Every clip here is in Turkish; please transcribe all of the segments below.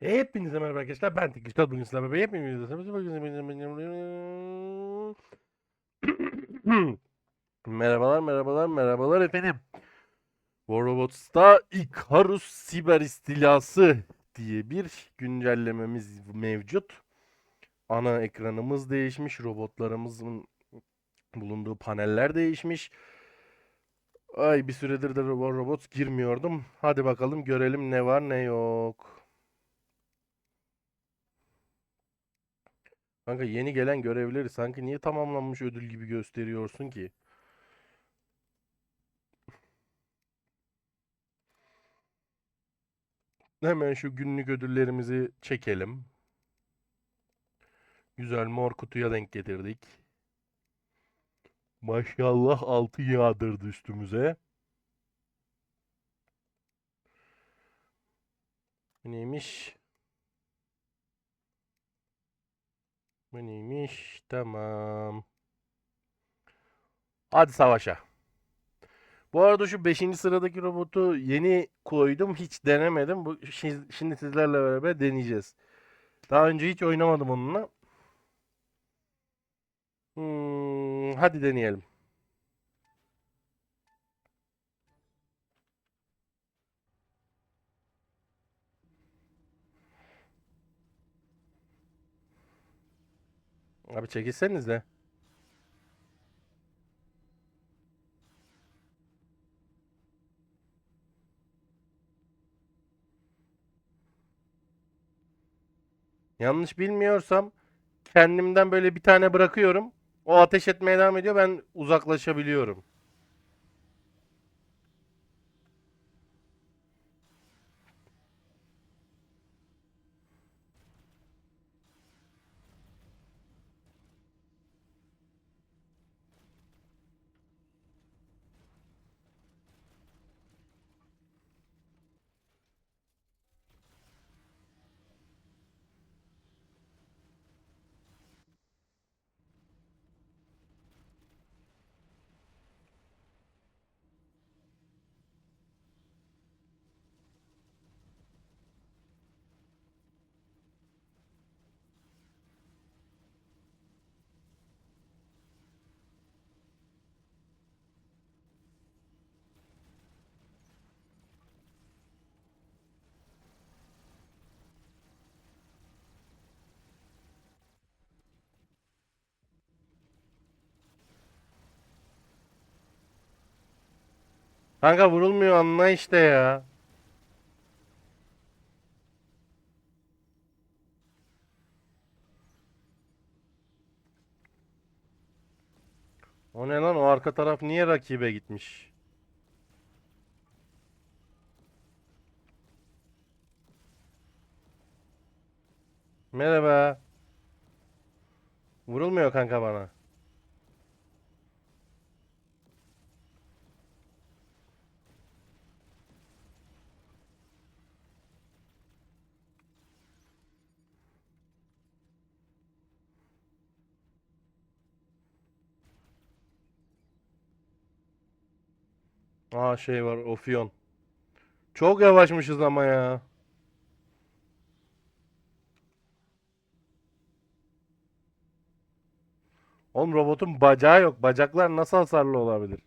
Hepinize merhaba arkadaşlar. Ben Tikiştat. Bugün sizlerle beraber hepimiz Merhabalar, merhabalar, merhabalar efendim. War Robots'ta Icarus Siber İstilası diye bir güncellememiz mevcut. Ana ekranımız değişmiş, robotlarımızın bulunduğu paneller değişmiş. Ay bir süredir de War Robots girmiyordum. Hadi bakalım görelim ne var ne yok. Kanka yeni gelen görevleri sanki niye tamamlanmış ödül gibi gösteriyorsun ki? Hemen şu günlük ödüllerimizi çekelim. Güzel mor kutuya denk getirdik. Maşallah altı yağdırdı üstümüze. Neymiş? Bu neymiş? Tamam. Hadi savaşa. Bu arada şu 5. sıradaki robotu yeni koydum. Hiç denemedim. Bu şi- şimdi sizlerle beraber deneyeceğiz. Daha önce hiç oynamadım onunla. Hmm, hadi deneyelim. Abi çekilseniz de. Yanlış bilmiyorsam kendimden böyle bir tane bırakıyorum. O ateş etmeye devam ediyor. Ben uzaklaşabiliyorum. Kanka vurulmuyor anla işte ya. O ne lan o arka taraf niye rakibe gitmiş? Merhaba. Vurulmuyor kanka bana. Aa şey var Ophion. Çok yavaşmışız ama ya. Oğlum robotun bacağı yok. Bacaklar nasıl hasarlı olabilir?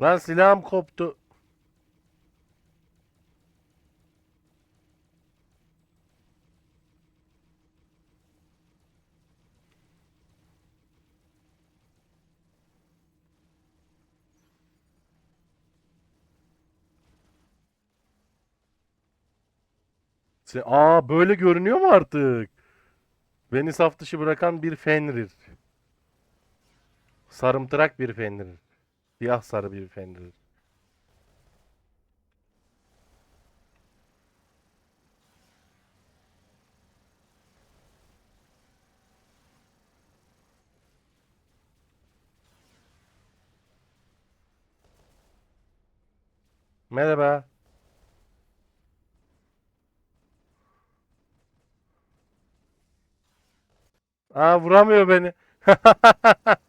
Lan silahım koptu. Aa böyle görünüyor mu artık? Beni saf dışı bırakan bir Fenrir. Sarımtırak bir Fenrir. Siyah sarı bir fendir. Merhaba. Aa vuramıyor beni.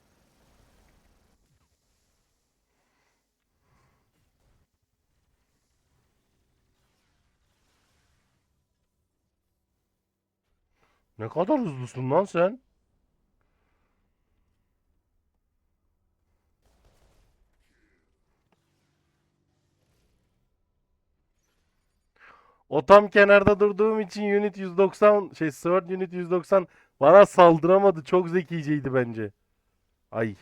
Ne kadar hızlısın lan sen? O tam kenarda durduğum için Unit 190 şey Sword Unit 190 bana saldıramadı. Çok zekiceydi bence. Ay.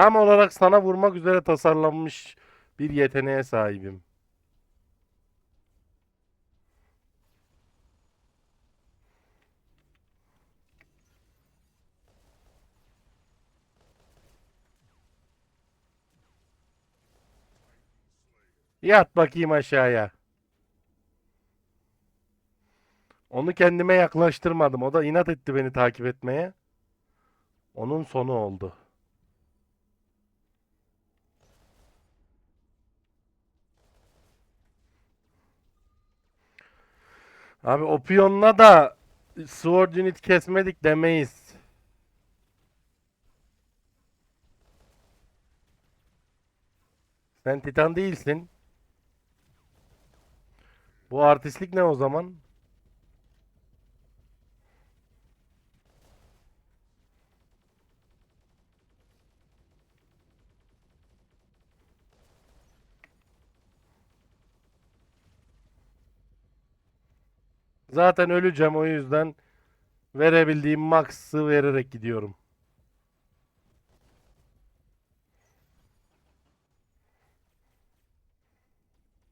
Tam olarak sana vurmak üzere tasarlanmış bir yeteneğe sahibim. Yat bakayım aşağıya. Onu kendime yaklaştırmadım. O da inat etti beni takip etmeye. Onun sonu oldu. Abi o da Sword Unit kesmedik demeyiz. Sen Titan değilsin. Bu artistlik ne o zaman? Zaten öleceğim o yüzden verebildiğim max'ı vererek gidiyorum.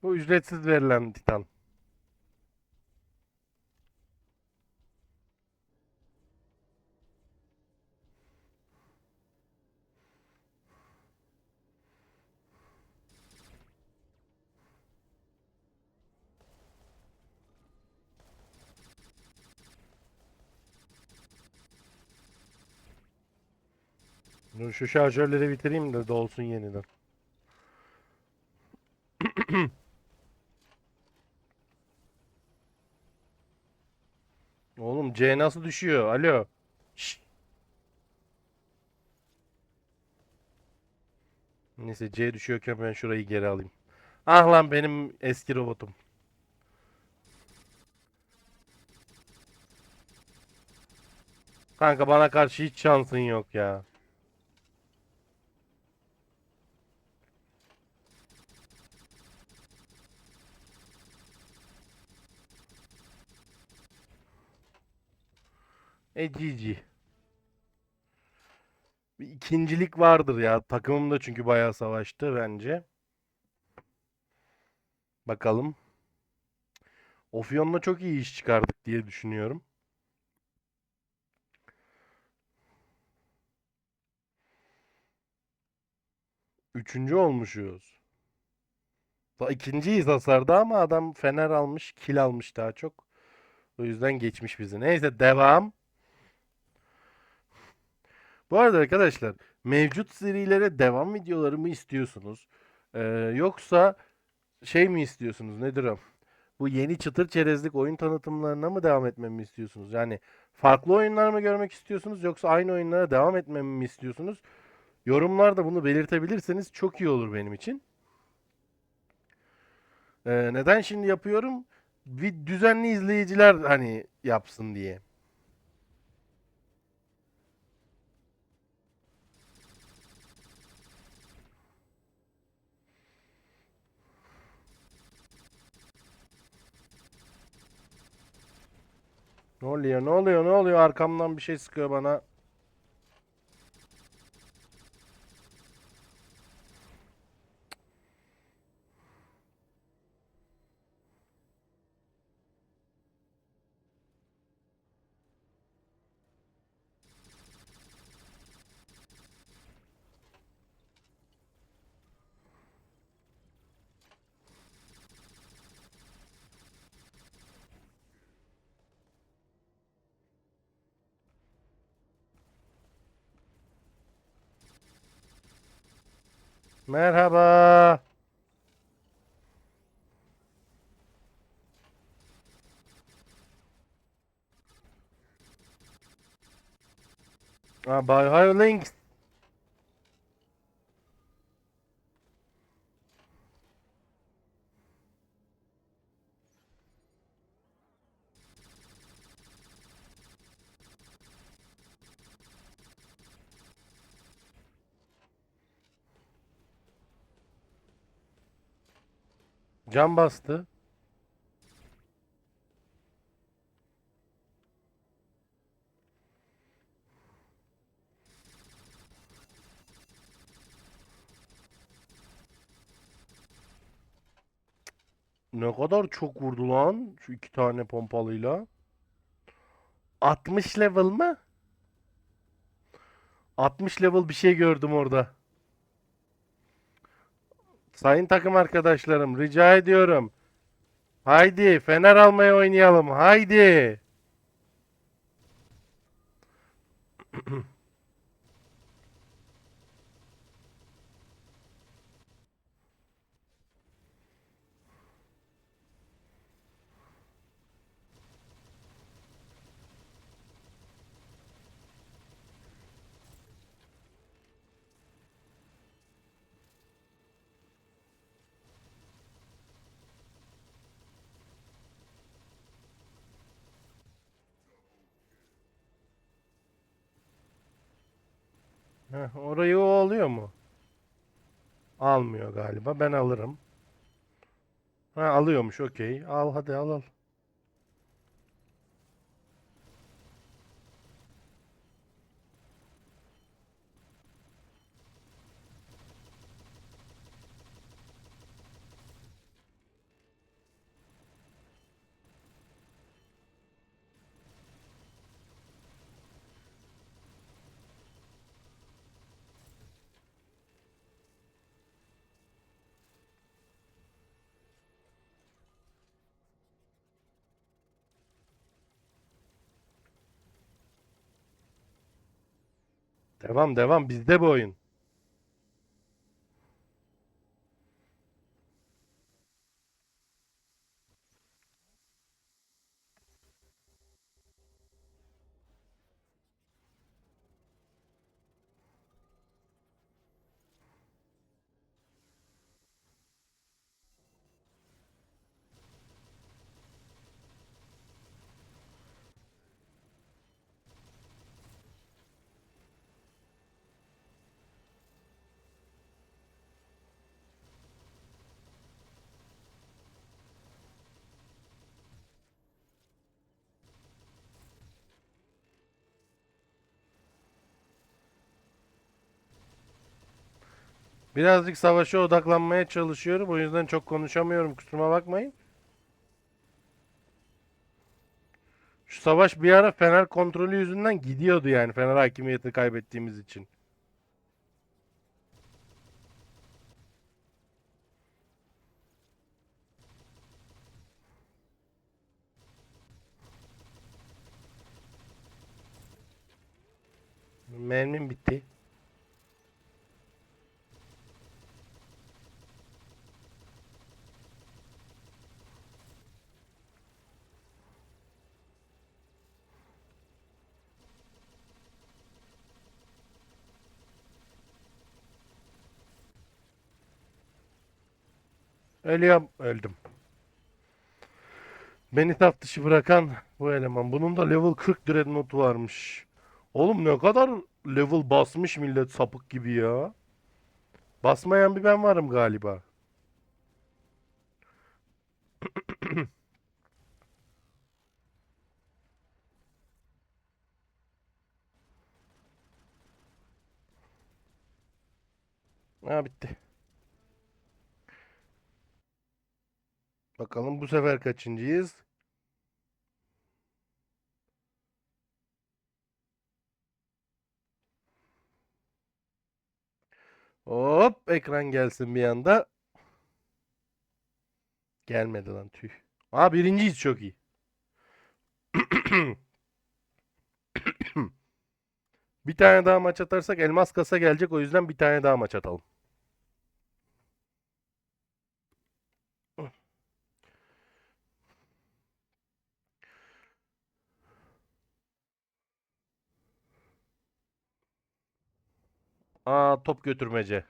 Bu ücretsiz verilen Titan. Dur şu şarjörleri bitireyim de dolsun yeniden. Oğlum C nasıl düşüyor? Alo. Şşt. Neyse C düşüyorken ben şurayı geri alayım. Ah lan benim eski robotum. Kanka bana karşı hiç şansın yok ya. E GG. Bir ikincilik vardır ya. Takımım da çünkü bayağı savaştı bence. Bakalım. Ofyon'la çok iyi iş çıkardık diye düşünüyorum. Üçüncü olmuşuz. İkinciyiz hasarda ama adam fener almış, kill almış daha çok. O yüzden geçmiş bizi. Neyse devam. Bu arada arkadaşlar mevcut serilere devam videoları mı istiyorsunuz? Ee, yoksa şey mi istiyorsunuz? Nedir o? Bu yeni çıtır çerezlik oyun tanıtımlarına mı devam etmemi istiyorsunuz? Yani farklı oyunlar mı görmek istiyorsunuz yoksa aynı oyunlara devam etmemi mi istiyorsunuz? Yorumlarda bunu belirtebilirseniz çok iyi olur benim için. Ee, neden şimdi yapıyorum? Bir düzenli izleyiciler hani yapsın diye. Ne oluyor? Ne oluyor? Ne oluyor? Arkamdan bir şey sıkıyor bana. Merhaba. Aa, Bay Links. Cam bastı. Ne kadar çok vurdu lan şu iki tane pompalıyla. 60 level mı? 60 level bir şey gördüm orada. Sayın takım arkadaşlarım rica ediyorum. Haydi Fener almaya oynayalım. Haydi. Heh, orayı o alıyor mu? Almıyor galiba. Ben alırım. Ha alıyormuş. Okey. Al hadi al al. Devam devam. Bizde bu oyun. Birazcık savaşa odaklanmaya çalışıyorum. O yüzden çok konuşamıyorum. Kusuruma bakmayın. Şu savaş bir ara Fener kontrolü yüzünden gidiyordu yani. Fener hakimiyeti kaybettiğimiz için. Mermim bitti. Ölüyorum. Öldüm. Beni tap dışı bırakan bu eleman. Bunun da level 40 dreadnought'u varmış. Oğlum ne kadar level basmış millet sapık gibi ya. Basmayan bir ben varım galiba. Ha bitti. Bakalım bu sefer kaçıncıyız? Hop ekran gelsin bir anda. Gelmedi lan tüh. Aa birinciyiz çok iyi. Bir tane daha maç atarsak elmas kasa gelecek o yüzden bir tane daha maç atalım. Aa top götürmece.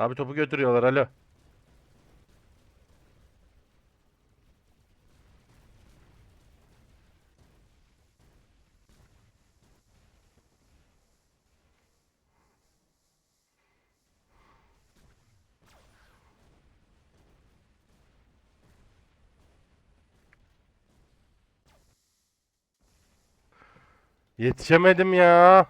Abi topu götürüyorlar alo. Yetişemedim ya.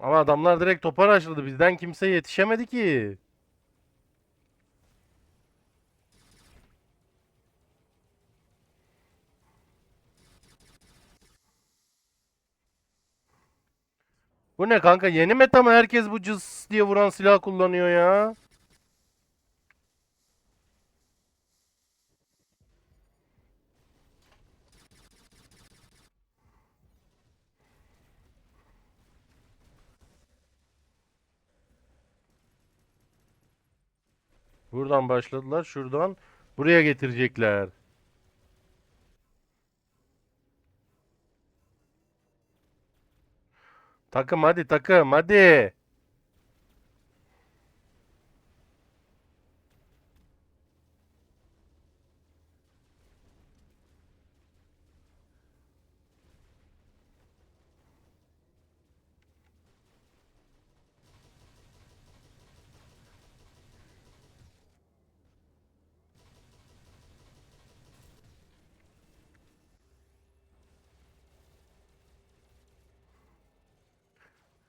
Ama adamlar direkt topa başladı. Bizden kimse yetişemedi ki. Bu ne kanka? Yeni meta mı? Herkes bu cız diye vuran silah kullanıyor ya. Buradan başladılar. Şuradan buraya getirecekler. Takım hadi takım hadi.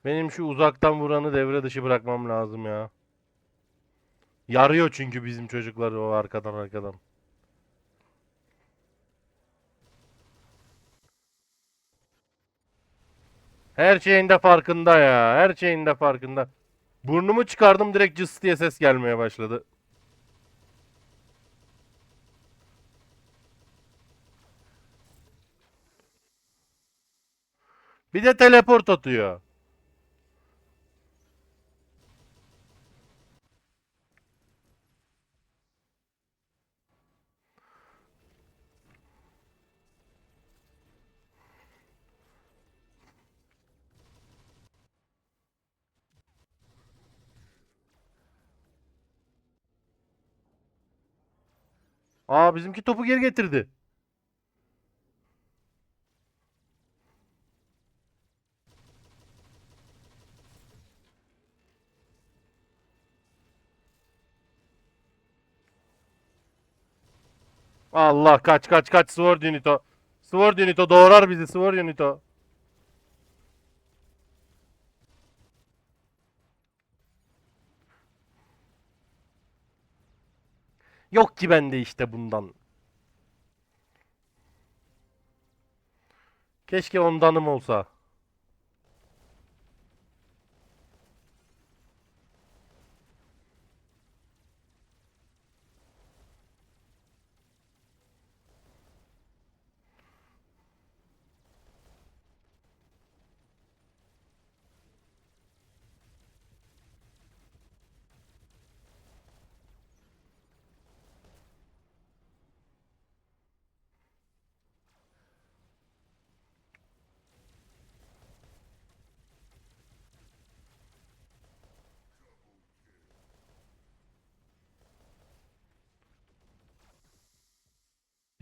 Benim şu uzaktan vuranı devre dışı bırakmam lazım ya. Yarıyor çünkü bizim çocukları o arkadan arkadan. Her şeyin de farkında ya. Her şeyin de farkında. Burnumu çıkardım direkt cıs diye ses gelmeye başladı. Bir de teleport atıyor. Aa bizimki topu geri getirdi. Allah kaç kaç kaç Sword Unito. Sword Unito doğrar bizi Sword Unito. Yok ki bende işte bundan. Keşke ondanım olsa.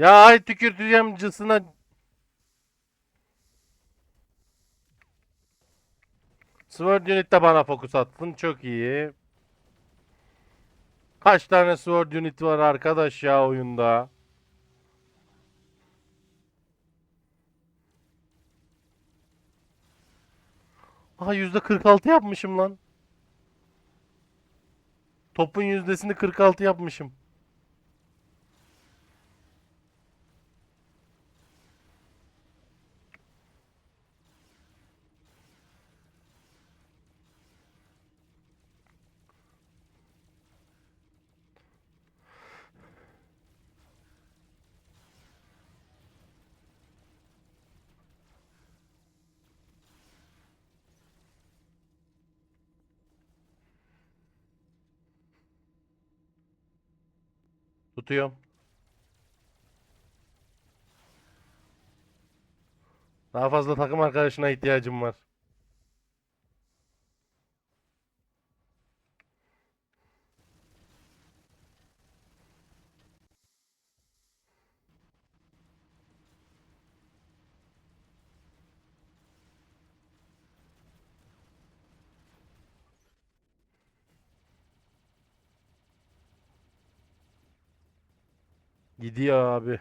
Ya ay tükürteceğim cısına. Sword Unit de bana fokus attın. Çok iyi. Kaç tane Sword Unit var arkadaş ya oyunda? Aha %46 yapmışım lan. Topun yüzdesini 46 yapmışım. Tutuyorum. Daha fazla takım arkadaşına ihtiyacım var. Gidiyor abi.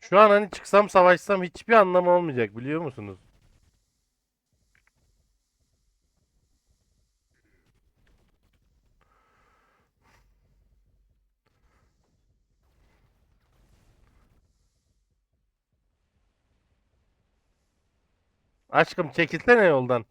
Şu an hani çıksam savaşsam hiçbir anlamı olmayacak biliyor musunuz? Aşkım çekilsene yoldan.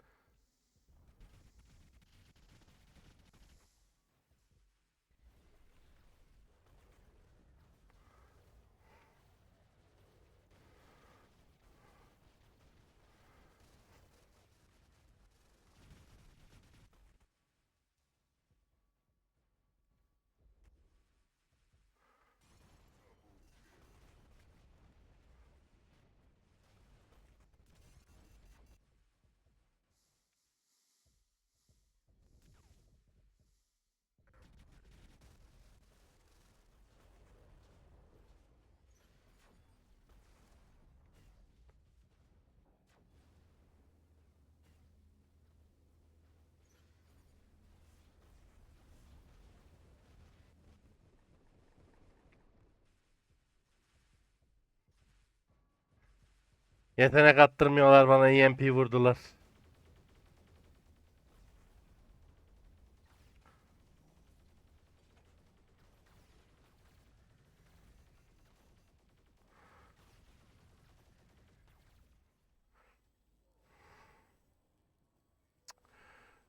Yetenek attırmıyorlar bana EMP vurdular.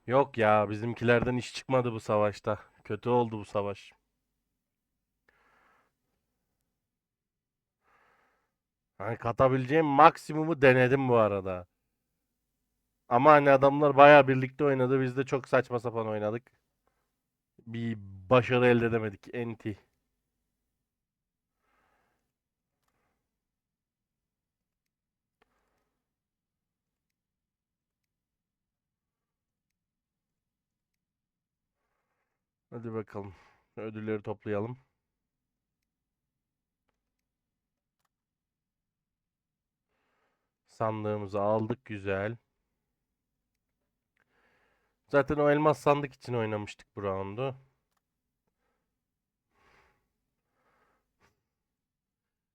Yok ya bizimkilerden iş çıkmadı bu savaşta. Kötü oldu bu savaş. Hani katabileceğim maksimumu denedim bu arada. Ama hani adamlar bayağı birlikte oynadı. Biz de çok saçma sapan oynadık. Bir başarı elde edemedik. Enti. Hadi bakalım. Ödülleri toplayalım. Sandığımızı aldık güzel. Zaten o elmas sandık için oynamıştık bu roundu.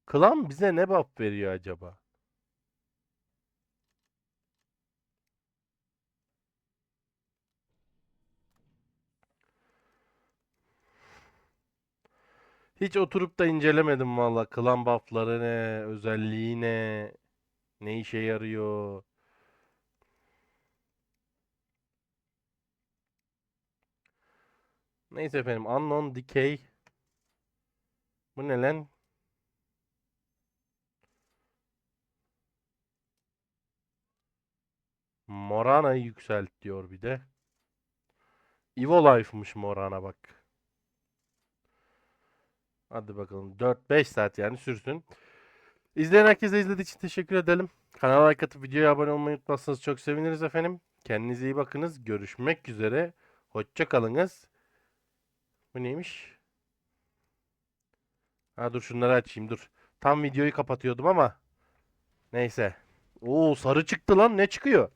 Klan bize ne buff veriyor acaba? Hiç oturup da incelemedim valla. Klan buffları ne, özelliği ne, ne işe yarıyor. Neyse efendim. Unknown Decay. Bu ne lan? Morana'yı yükselt diyor bir de. Evolife'mış Morana bak. Hadi bakalım. 4-5 saat yani sürsün. İzleyen herkese izlediği için teşekkür edelim. Kanala like atıp videoya abone olmayı unutmazsanız çok seviniriz efendim. Kendinize iyi bakınız. Görüşmek üzere. Hoşça kalınız. Bu neymiş? Ha dur şunları açayım dur. Tam videoyu kapatıyordum ama. Neyse. Oo sarı çıktı lan. Ne çıkıyor?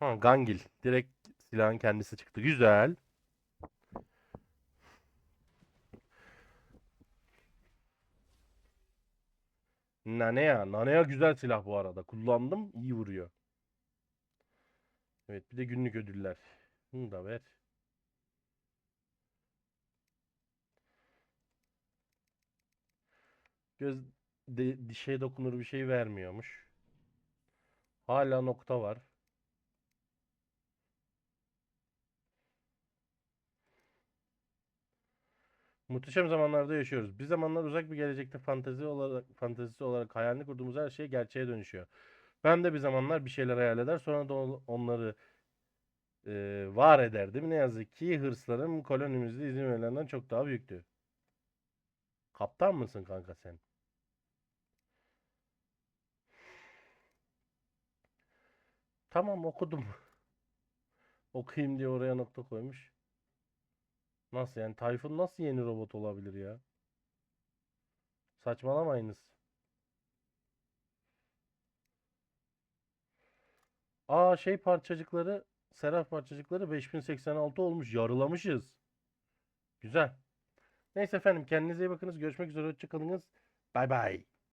Ha, Gangil. Direkt silahın kendisi çıktı. Güzel. Nanea. Nanea güzel silah bu arada. Kullandım. iyi vuruyor. Evet bir de günlük ödüller. Bunu da ver. Göz de, dişe dokunur bir şey vermiyormuş. Hala nokta var. Muhteşem zamanlarda yaşıyoruz. Bir zamanlar uzak bir gelecekte fantezi olarak fantezisi olarak hayalini kurduğumuz her şey gerçeğe dönüşüyor. Ben de bir zamanlar bir şeyler hayal eder sonra da on- onları e, var ederdim. Ne yazık ki hırslarım kolonimizde izin verilenden çok daha büyüktü. Kaptan mısın kanka sen? Tamam okudum. Okuyayım diye oraya nokta koymuş. Nasıl yani? Tayfun nasıl yeni robot olabilir ya? Saçmalamayınız. Aa şey parçacıkları, Seraf parçacıkları 5086 olmuş. Yarılamışız. Güzel. Neyse efendim kendinize iyi bakınız. Görüşmek üzere. Hoşça kalınız. Bay bay.